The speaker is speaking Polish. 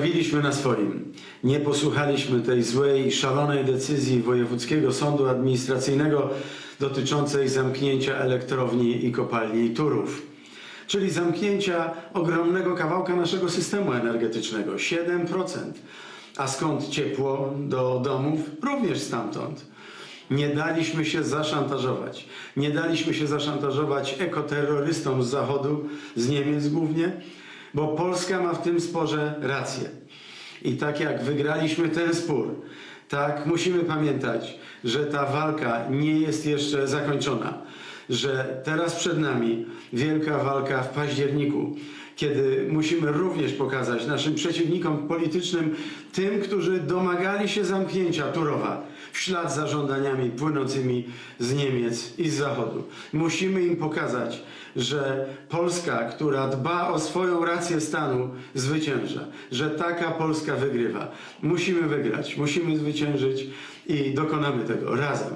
postawiliśmy na swoim. Nie posłuchaliśmy tej złej szalonej decyzji Wojewódzkiego Sądu Administracyjnego dotyczącej zamknięcia elektrowni i kopalni Turów. Czyli zamknięcia ogromnego kawałka naszego systemu energetycznego 7%. A skąd ciepło do domów? Również stamtąd. Nie daliśmy się zaszantażować. Nie daliśmy się zaszantażować ekoterrorystom z Zachodu, z Niemiec głównie, bo Polska ma w tym sporze rację. I tak jak wygraliśmy ten spór, tak musimy pamiętać, że ta walka nie jest jeszcze zakończona, że teraz przed nami wielka walka w październiku, kiedy musimy również pokazać naszym przeciwnikom politycznym, tym, którzy domagali się zamknięcia Turowa, w ślad za żądaniami płynącymi z Niemiec i z Zachodu. Musimy im pokazać, że Polska, która dba o swoją rację stanu, zwycięża, że taka Polska wygrywa. Musimy wygrać, musimy zwyciężyć i dokonamy tego razem.